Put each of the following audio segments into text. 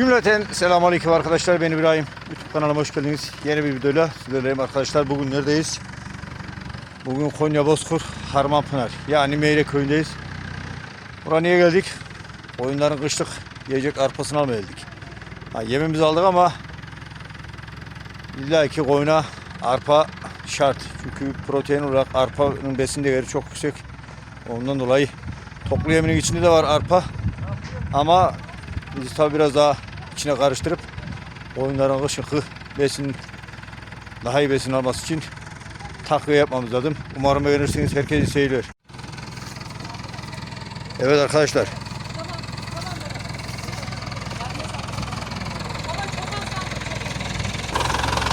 Cümleten selamünaleyküm arkadaşlar. Ben İbrahim. YouTube kanalıma hoş geldiniz. Yeni bir videoyla sizlerleyim arkadaşlar. Bugün neredeyiz? Bugün Konya Bozkur Harmanpınar. Yani Meyre köyündeyiz. Buraya niye geldik? Oyunların kışlık yiyecek arpasını almaya geldik. Ha, yemimizi aldık ama illa ki koyuna arpa şart. Çünkü protein olarak arpanın besin değeri çok yüksek. Ondan dolayı toplu yeminin içinde de var arpa. Ama biz tabi biraz daha içine karıştırıp oyunların ışıkı besin daha iyi besin alması için takviye yapmamız lazım. Umarım beğenirsiniz. Herkese seyirler. Evet arkadaşlar.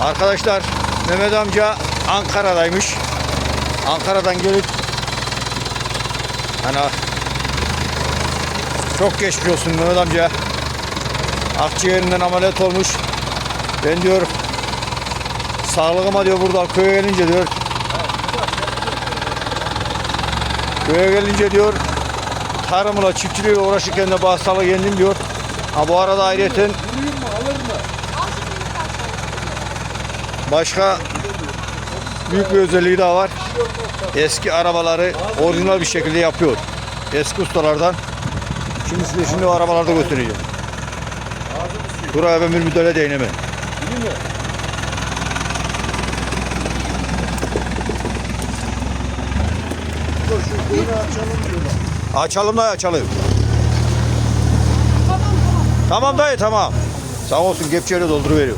Arkadaşlar Mehmet amca Ankara'daymış. Ankara'dan gelip hani çok geçmiş olsun Mehmet amca. Akciğerinden ameliyat olmuş. Ben diyor sağlığıma diyor burada köye gelince diyor köye gelince diyor tarımla çiftçiliğiyle uğraşırken de hastalığı yendim diyor. Ha bu arada ayrıyeten başka büyük bir özelliği daha var. Eski arabaları orijinal bir şekilde yapıyor. Eski ustalardan. Şimdi size şimdi o arabalarda göstereceğim. Buraya ben bir müdahale değinemem. Açalım da açalım. Tamam dayı tamam. Sağ olsun kepçeyle dolduruveriyor.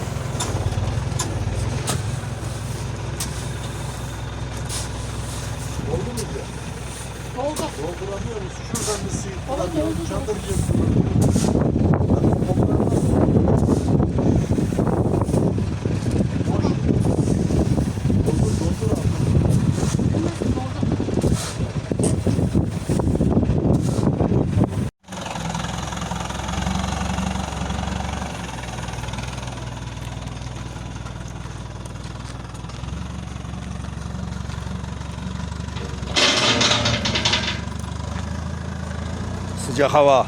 Sıcak hava.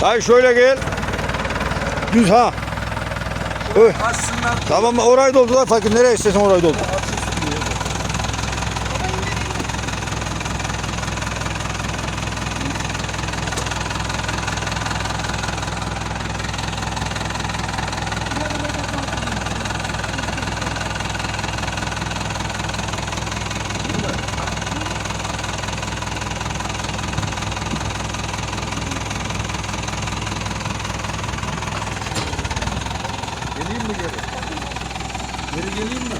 Hayır şöyle gel. Düz ha. Öh. Aslında Tamam orayı doldular fakir nereye istersen orayı doldur. geleyim mi geri? Geri geleyim mi?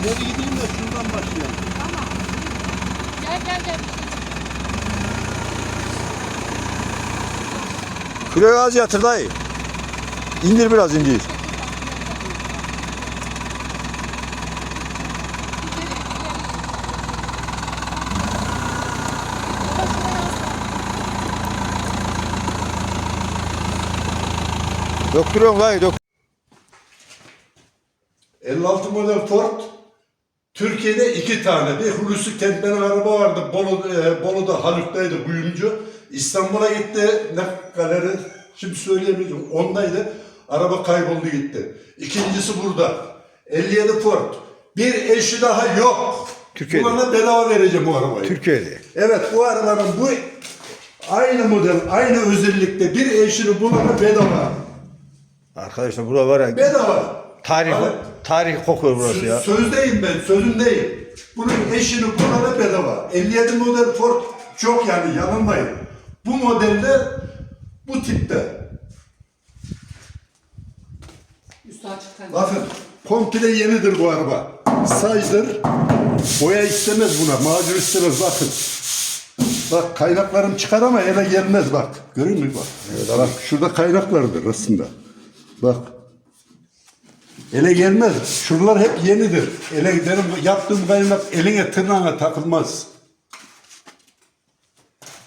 İleri gideyim de şuradan başlayalım. Gel gel gel. Kiloyu az yatır dayı. İndir biraz indir. Döktürüyorum dayı dök. 56 model Ford. Türkiye'de iki tane. Bir Hulusi Kentmen'in araba vardı. Bolu, e, Bolu'da Haluk'taydı kuyumcu. İstanbul'a gitti. Ne galeri şimdi söyleyemeyeceğim. Ondaydı. Araba kayboldu gitti. İkincisi burada. 57 Ford. Bir eşi daha yok. Türkiye'de. Buna bedava vereceğim bu arabayı. Türkiye'de. Evet bu arabanın bu aynı model, aynı özellikte bir eşini bulana bedava. Arkadaşlar burada var ya Bedava. tarih Abi, tarih kokuyor burası ya. Sözdeyim ben, sözündeyim. Bunun eşini bulana bedava. 57 model Ford çok yani yanılmayın. Bu modelde, bu tipte. Üstü açık. Bakın komple yenidir bu araba. Size'dır. Boya istemez buna, macun istemez bakın. Bak kaynaklarım çıkar ama ele gelmez bak. Görüyor musun bak? Evet, bak şurada kaynak vardır aslında. Bak. Ele gelmez. Şuralar hep yenidir. Ele benim yaptığım kaynak eline tırnağına takılmaz.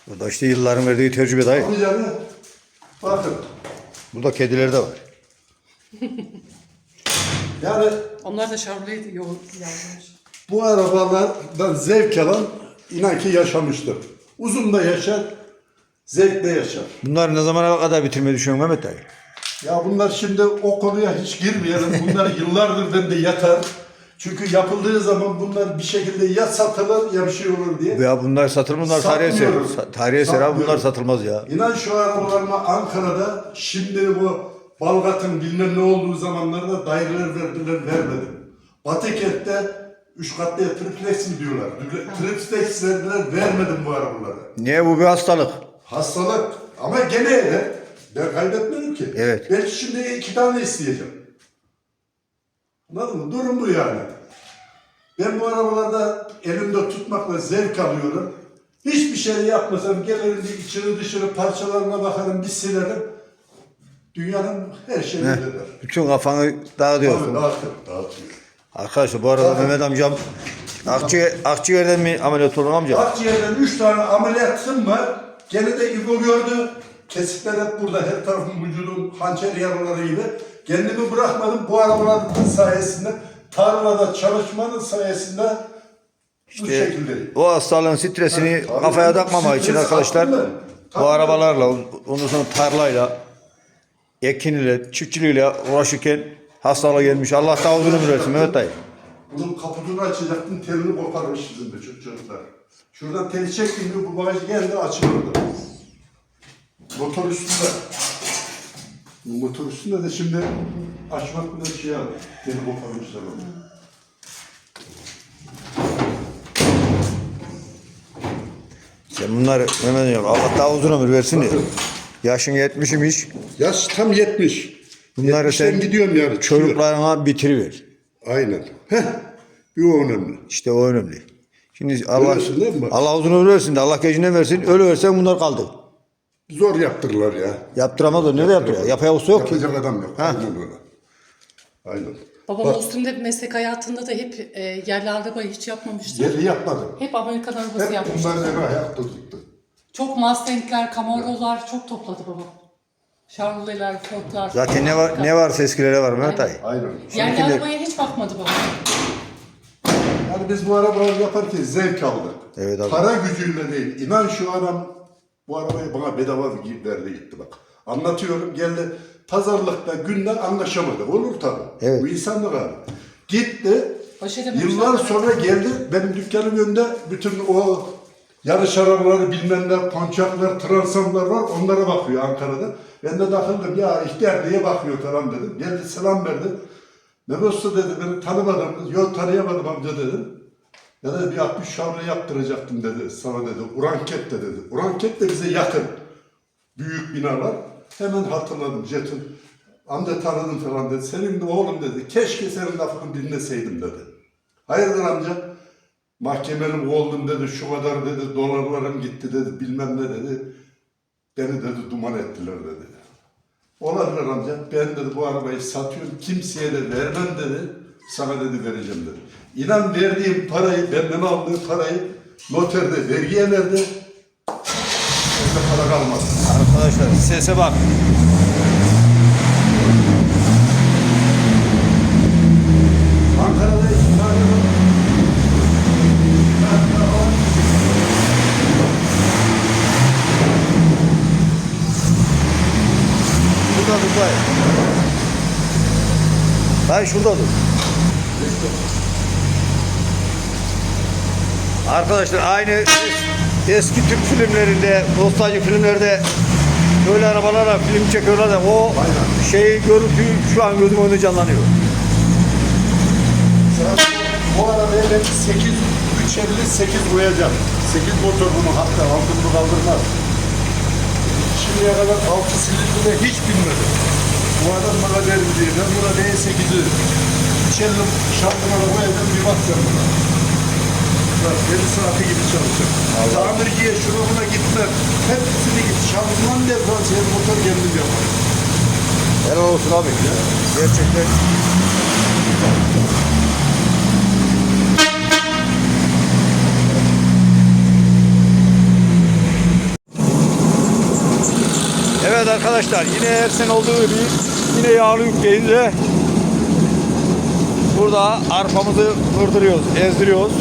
Bu da işte yılların verdiği tecrübe dayı. Abi yani bakın. Burada kediler de var. Yani Onlar da şarlıydı yoğun yazmış. bu arabalardan zevk alan inan ki yaşamıştır. Uzun da yaşar, zevk de yaşar. Bunları ne zamana kadar bitirmeyi düşünüyorsun Mehmet dayı? Ya bunlar şimdi o konuya hiç girmeyelim. Bunlar yıllardır bende yatar. Çünkü yapıldığı zaman bunlar bir şekilde ya satılır ya bir şey olur diye. Ya bunlar satılmaz, bunlar tarihi eser. Tarihi eser abi bunlar satılmaz ya. İnan şu arabalarıma Ankara'da şimdi bu Balgat'ın bilmem ne olduğu zamanlarda daireler verdiler vermedim. Batıkent'te üç katlıya triplex mi diyorlar? Triplex verdiler vermedim bu arabaları. Niye bu bir hastalık? Hastalık ama gene öyle. Ben kaybetmedim ki. Evet. Belki şimdi iki tane isteyeceğim. Anladın mı? Durum bu yani. Ben bu arabalarda elimde tutmakla zevk alıyorum. Hiçbir şey yapmasam gelirim içini dışını parçalarına bakarım bir silerim. Dünyanın her şeyini eder. Bütün kafanı dağıtıyorsun. Tabii dağıtır, dağıtır. Arkadaşlar bu arada Mehmet amcam akciğer, akciğerden mi ameliyat olan amca? Akciğerden üç tane ameliyatım var. Gene de İbo gördü. Kesikler hep burada. Her tarafım vücudum hançer yaraları gibi. Kendimi bırakmadım bu arabaların sayesinde. Tarlada çalışmanın sayesinde bu İşte şekildeyim. o hastalığın stresini Tabii, kafaya takmamak için arkadaşlar bu arabalarla ondan sonra tarlayla ekin ile çiftçiliğiyle uğraşırken hastalığa gelmiş. Allah daha uzun versin Mehmet dayı. Bunun kaputunu açacaktım, telini koparmış bizim de çocuklar. Şuradan teli çektim bu bagaj geldi açılırdı. Motor üstünde. Motor üstünde de şimdi açmak bile şey abi. Teli koparmışlar onu. Sen bunları Mehmet amcam Allah daha uzun ömür versin diye. Yaşın yetmiş imiş. Yaş tam 70. Bunları 70'ten sen gidiyorum yani. çıkıyor. çocuklarına bitiriver. Aynen. Heh. Bir o önemli. İşte o önemli. Şimdi Allah değil mi? Allah uzun ömür versin de Allah gecinden versin. Ölü versen bunlar kaldı. Zor yaptırırlar ya. Yaptıramaz o. Nerede yaptırıyor? Yapaya usta yok ki. Yapacak adam yok. Ha. Aynen öyle. Aynen. Babam Bak. Ostim'de meslek hayatında da hep e, yerli arabayı hiç yapmamıştı. Yeri yapmadım. Hep Amerikan arabası Hep yapmıştı. bunlar eve ayakta tuttu. Çok Mustang'ler, Camaro'lar çok topladı babam. Charlie'ler, Ford'lar. Zaten ne var ne varsa eskilere var Mehmet dayı. Aynen. Yerli Şimdiki- arabaya hiç bakmadı babam. Yani biz bu arabaları yaparken zevk aldık. Evet abi. Para gücüyle değil. İnan şu adam bu arabayı bana bedava verdi gitti bak. Anlatıyorum geldi pazarlıkta günde anlaşamadık. Olur tabii. Evet. Bu insanlık abi. Gitti. Baş edememişler. Yıllar sonra geldi benim dükkanım önünde bütün o yarış arabaları bilmem ne, ponçaklar, transamlar var onlara bakıyor Ankara'da. Ben de takıldım ya ihtiyar diye bakıyor falan dedim. Geldi selam verdi. Mehmet Usta dedi beni tanımadın mı? Yok tanıyamadım amca dedim. Ya da bir 60 şavre yaptıracaktım dedi sana dedi. Uranket de dedi. Uranket de bize yakın. Büyük binalar. Hemen hatırladım Jet'in. Amca tanıdım falan dedi. Senin de oğlum dedi. Keşke senin lafını dinleseydim dedi. Hayırdır amca? Mahkemenin oldum dedi. Şu kadar dedi. Dolarlarım gitti dedi. Bilmem ne dedi. Beni dedi duman ettiler dedi. Olabilir amca. Ben dedi bu arabayı satıyorum. Kimseye de vermem dedi. Sana dedi vereceğim dedi. İnan verdiğim parayı, benden aldığı parayı noterde vergiye verdi. Bende para kalmadı. Arkadaşlar sese bak. Ankara'da dur dayı. Dayı şurada dur. Arkadaşlar aynı es- eski Türk filmlerinde, nostaljik filmlerde böyle arabalarla film çekiyorlar da o şeyi görüntü şu an gözüm önünde canlanıyor. Bu arabaya ben 8, 358 koyacağım. 8 motor bunu hatta altını kaldırmaz. Şimdiye kadar 6 silindire hiç binmedim. Bu adam bana verdi diye. Ben buna V8'i 350 şanzımana koyacağım bir bakacağım buna. Bak deli saati gibi çalışır. Tamirciye şuna buna gitmem. Hepsini git. Şanzıman diferansiyel motor kendim yaparım. Helal olsun abi. Gerçekten. Evet arkadaşlar yine her sene olduğu gibi yine yağlı yükleyince burada arpamızı vırdırıyoruz, ezdiriyoruz.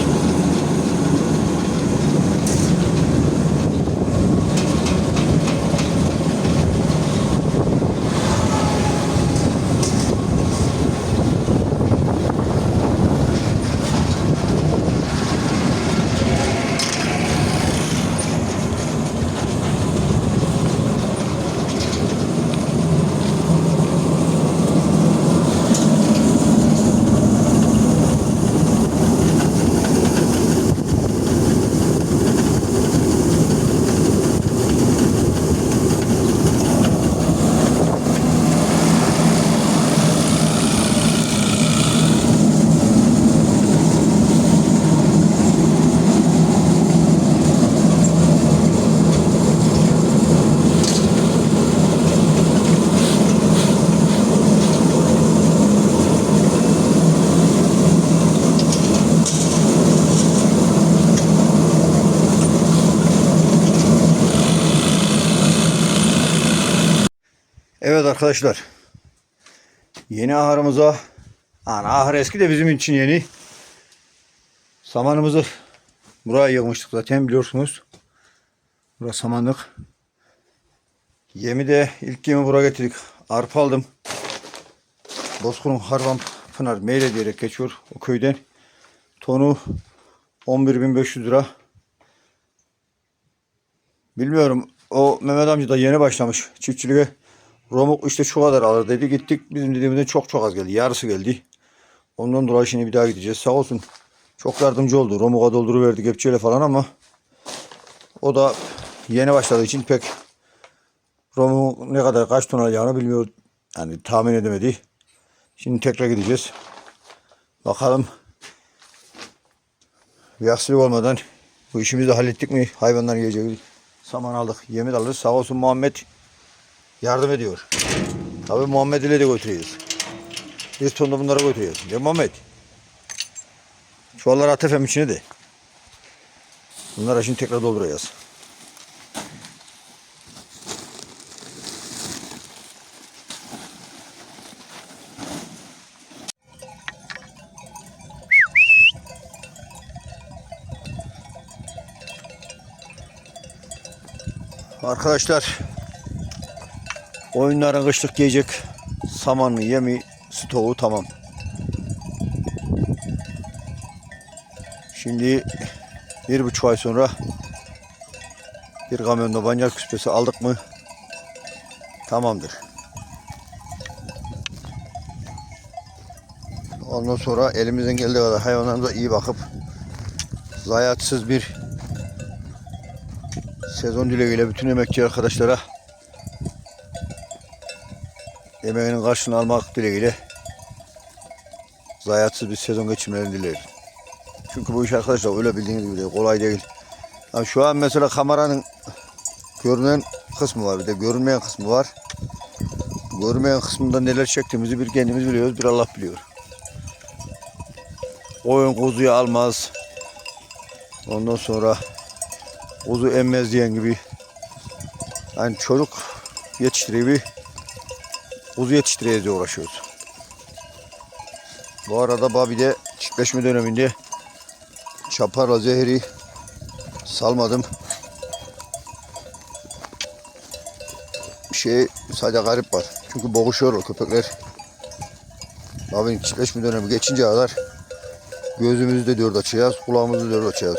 Evet arkadaşlar. Yeni ahırımıza ana ahır eski de bizim için yeni. Samanımızı buraya yığmıştık zaten biliyorsunuz. Burası samanlık. Yemi de ilk yemi buraya getirdik. Arpa aldım. Bozkur'un Harvan Pınar Meyle diyerek geçiyor o köyden. Tonu 11.500 lira. Bilmiyorum. O Mehmet amca da yeni başlamış çiftçiliğe. Romuk işte şu kadar alır dedi. Gittik bizim dediğimizden çok çok az geldi. Yarısı geldi. Ondan dolayı şimdi bir daha gideceğiz. Sağ olsun. Çok yardımcı oldu. Romuk'a dolduruverdi kepçeyle falan ama o da yeni başladığı için pek Romuk ne kadar kaç ton alacağını bilmiyor. Yani tahmin edemedi. Şimdi tekrar gideceğiz. Bakalım bir aksilik olmadan bu işimizi hallettik mi? Hayvanlar yiyeceği saman aldık. Yemi de alırız. Sağ olsun Muhammed yardım ediyor. Tabii Muhammed ile de götürüyoruz. Bir ton da bunları götürüyoruz. Değil Muhammed? Çuvalları at efem içine de. Bunları şimdi tekrar dolduracağız. Arkadaşlar Oyunların kışlık yiyecek samanı, yemi, stoğu tamam. Şimdi bir buçuk ay sonra bir kamyonda banyer küspesi aldık mı tamamdır. Ondan sonra elimizden geldiği kadar hayvanlarımıza iyi bakıp zayiatsız bir sezon dileğiyle bütün emekçi arkadaşlara emeğinin karşılığını almak dileğiyle zayiatsız bir sezon geçirmelerini dilerim. Çünkü bu iş arkadaşlar öyle bildiğiniz gibi değil, kolay değil. Yani şu an mesela kameranın görünen kısmı var bir de görünmeyen kısmı var. Görünmeyen kısmında neler çektiğimizi bir kendimiz biliyoruz, bir Allah biliyor. Oyun kuzuyu almaz. Ondan sonra kuzu emmez diyen gibi. Yani çocuk yetiştiriyor bir kuzu yetiştireceğiz diye uğraşıyoruz. Bu arada Babi'de çiftleşme döneminde çaparla zehri salmadım. Bir şey sadece garip var. Çünkü boğuşuyor o köpekler. Babi'nin çiftleşme dönemi geçince kadar gözümüzü de dört açacağız, kulağımızı dört açacağız.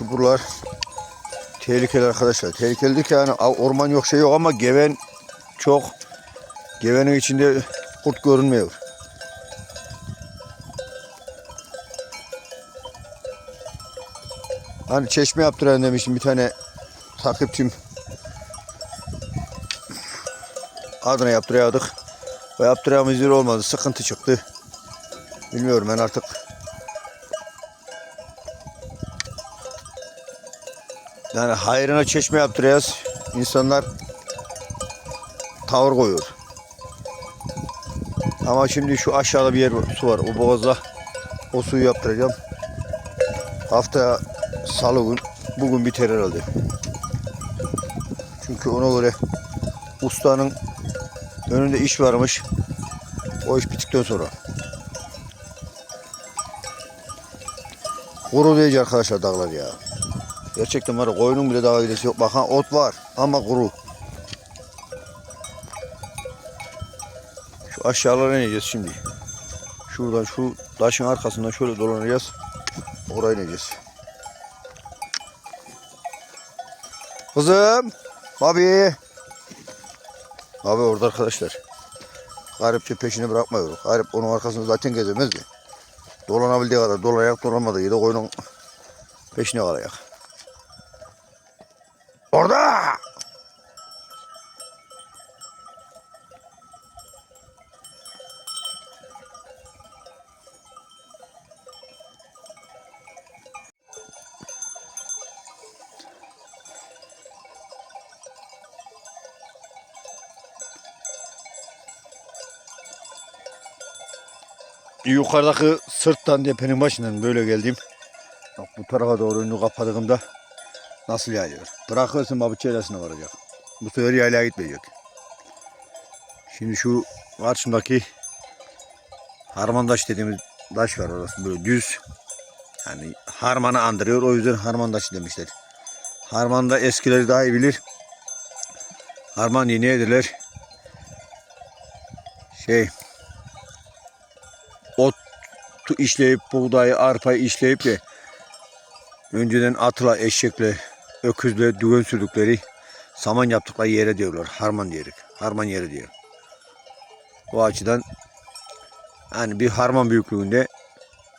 Çünkü buralar tehlikeli arkadaşlar. Tehlikeli ki yani orman yok şey yok ama geven çok. Gevenin içinde kurt görünmüyor. Hani çeşme yaptıran demiştim bir tane takipçim. adına yaptırıyorduk. O yaptıracağımız yer olmadı. Sıkıntı çıktı. Bilmiyorum ben artık. Yani hayrına çeşme yaptırıyoruz. İnsanlar tavır koyuyor. Ama şimdi şu aşağıda bir yer su var. O boğazda o suyu yaptıracağım. Haftaya salı gün bugün biter herhalde. Çünkü ona göre ustanın önünde iş varmış. O iş bittikten sonra. Kuru diyeceğiz arkadaşlar dağlar ya. Gerçekten var ya, koyunun bile dağa gidesi yok. Bakın ot var ama kuru. Şu aşağılara ineceğiz şimdi. Şuradan şu taşın arkasından şöyle dolanacağız. Oraya ineceğiz. Kızım. Abi. Abi orada arkadaşlar. Garipçe peşini bırakmıyor. Garip onun arkasında zaten gezemez ki. Dolanabildiği kadar dolanayak dolanmadığı yerde koyunun peşine kalayak. Yukarıdaki sırttan tepenin başından böyle geldim. Bak bu tarafa doğru önünü kapadığımda nasıl yayıyor? Bırakıyorsun babı çeyresine varacak. Bu sefer yaylaya gitmeyecek. Şimdi şu karşımdaki harmandaş dediğimiz taş var orası böyle düz. Yani harmanı andırıyor o yüzden harmandaş demişler. Harmanda eskileri daha iyi bilir. Harman yeni edilir. Şey işleyip buğdayı, arpayı işleyip de önceden atla, eşekle, öküzle, düğün sürdükleri saman yaptıkları yere diyorlar. Harman diyerek. Harman yeri diyor. Bu açıdan yani bir harman büyüklüğünde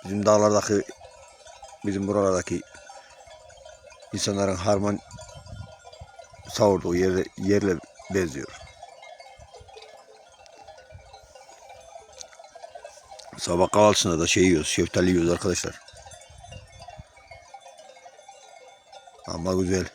bizim dağlardaki bizim buralardaki insanların harman savurduğu yerle, yerle benziyor. Sabah kahvaltısında da şey yiyoruz, şeftali yiyoruz arkadaşlar. Ama güzel.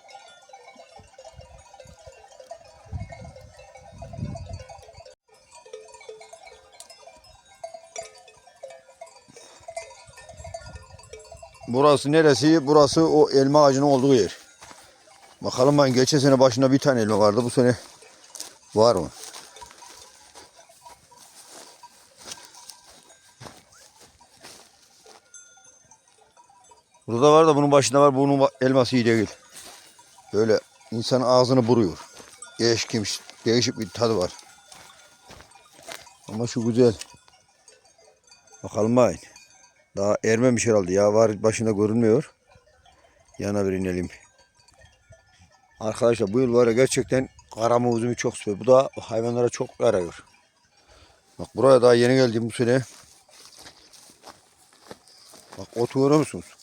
Burası neresi? Burası o elma ağacının olduğu yer. Bakalım ben geçen sene başında bir tane elma vardı. Bu sene var mı? Burada var da bunun başında var. Bunun elması iyi değil. Böyle insanın ağzını buruyor. Değişik, değişik bir tadı var. Ama şu güzel. Bakalım bayın. Daha ermemiş herhalde ya. Var başında görünmüyor. Yana bir inelim. Arkadaşlar bu yıl var ya gerçekten karama uzunu çok süper. Bu da hayvanlara çok yarıyor. Bak buraya daha yeni geldim bu sene. Bak otu görüyor musunuz?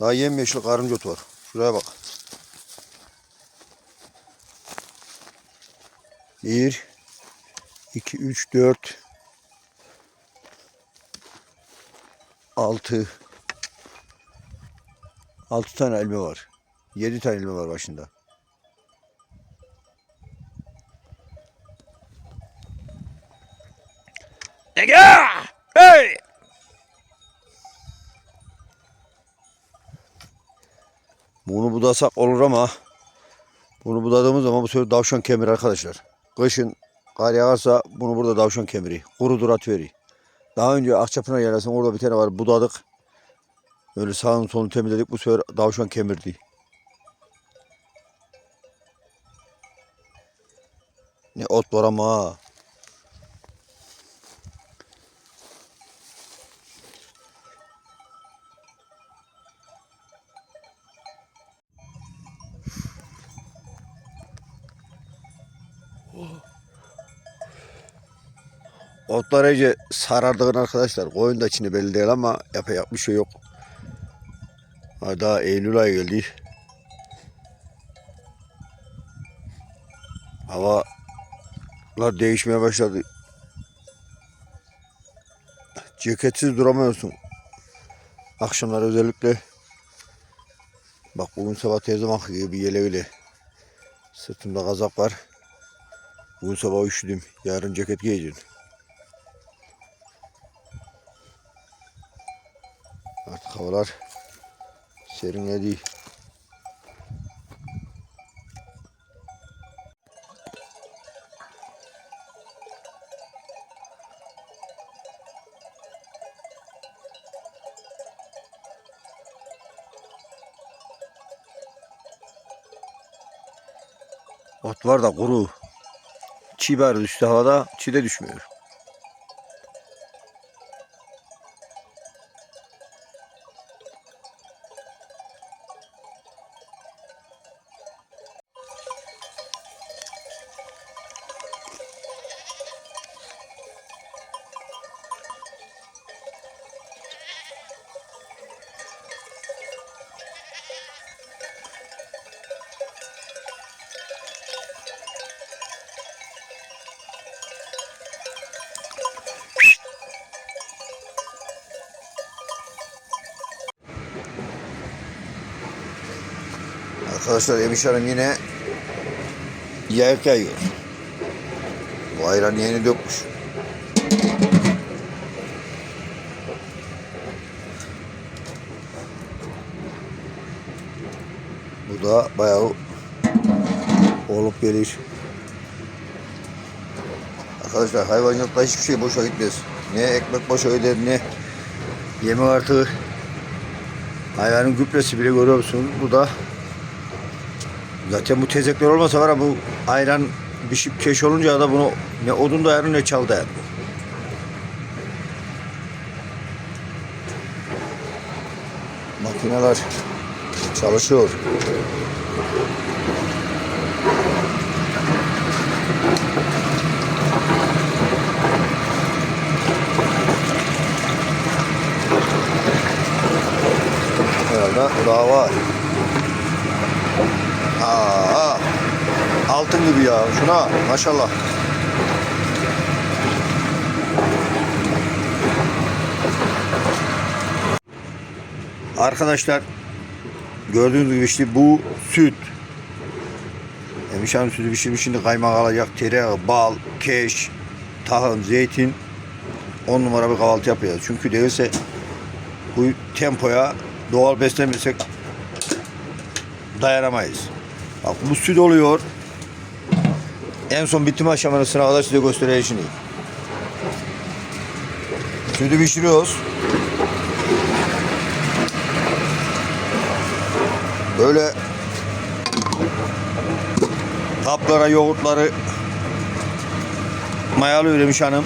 Daha yemyeşil karınca otu var. Şuraya bak. Bir, iki, üç, dört, altı, altı tane elma var. Yedi tane elma var başında. Ege! Hey! Bunu budasak olur ama bunu budadığımız zaman bu sefer davşan kemir arkadaşlar. Kışın kar yağarsa bunu burada davşan kemiri. Kurudur atıveri. Daha önce Akçapınar yerlesin orada bir tane var budadık. Böyle sağını solunu temizledik bu sefer davşan kemirdi. Ne ot var ama ha. Otlar iyice sarardığın arkadaşlar. Koyun da içinde belli değil ama yapacak bir şey yok. Ha, Daha Eylül ayı geldi. Hava Havalar değişmeye başladı. Ceketsiz duramıyorsun. Akşamlar özellikle. Bak bugün sabah her zamanki gibi yeleğiyle. Sırtımda kazak var. Bugün sabah üşüdüm. Yarın ceket giyeceğim. Artık havalar serinledi. Ot var da kuru. Çiğ bari düştü havada. Çiğ de düşmüyor. Arkadaşlar Emiş Hanım yine yayak yayıyor. Bu ayran yeni dökmüş. Bu da bayağı olup gelir. Arkadaşlar hayvancılıkta hiçbir şey boşa gitmez. Ne ekmek boşa gider ne yemek artığı. Hayvanın gübresi bile görüyor musunuz? Bu da Zaten bu tezekler olmasa var ya bu ayran pişip keş olunca da bunu ne odun dayanır ne çal dayanır. Makineler çalışıyor. Herhalde daha var. Aa, altın gibi ya. Şuna maşallah. Arkadaşlar gördüğünüz gibi işte bu süt. Emişhan'ın sütü pişirmiş şimdi kaymak alacak. Tereyağı, bal, keş, tahıl, zeytin. On numara bir kahvaltı yapacağız. Çünkü değilse bu tempoya doğal beslenmesek dayanamayız. Bak bu süt oluyor. En son bitim aşamasına kadar size göstereyim şimdi. Sütü pişiriyoruz. Böyle kaplara yoğurtları mayalı üremiş hanım.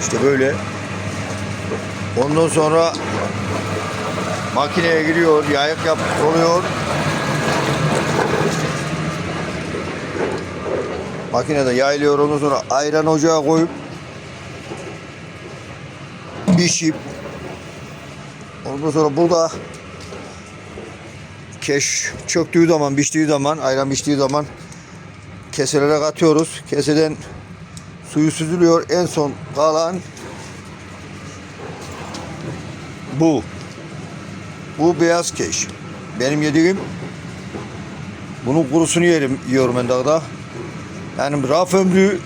İşte böyle. Ondan sonra makineye giriyor, yayık yap oluyor. Makinede yayılıyor ondan sonra ayran ocağa koyup pişip ondan sonra burada keş çöktüğü zaman, piştiği zaman, ayran piştiği zaman keselere katıyoruz. Keseden suyu süzülüyor. En son kalan bu. Bu beyaz keş. Benim yediğim bunun kurusunu yerim, yiyorum ben dağda. Yani raf ömrü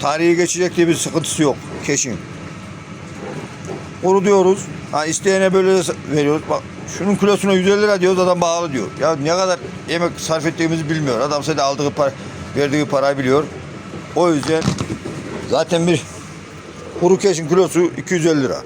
tarihi geçecek diye bir sıkıntısı yok keşin. Kuru diyoruz. Ha isteyene böyle veriyoruz. Bak şunun kilosuna 150 lira diyoruz adam bağlı diyor. Ya ne kadar yemek sarf ettiğimizi bilmiyor. Adam sadece aldığı para, verdiği parayı biliyor. O yüzden zaten bir kuru keşin kilosu 250 lira.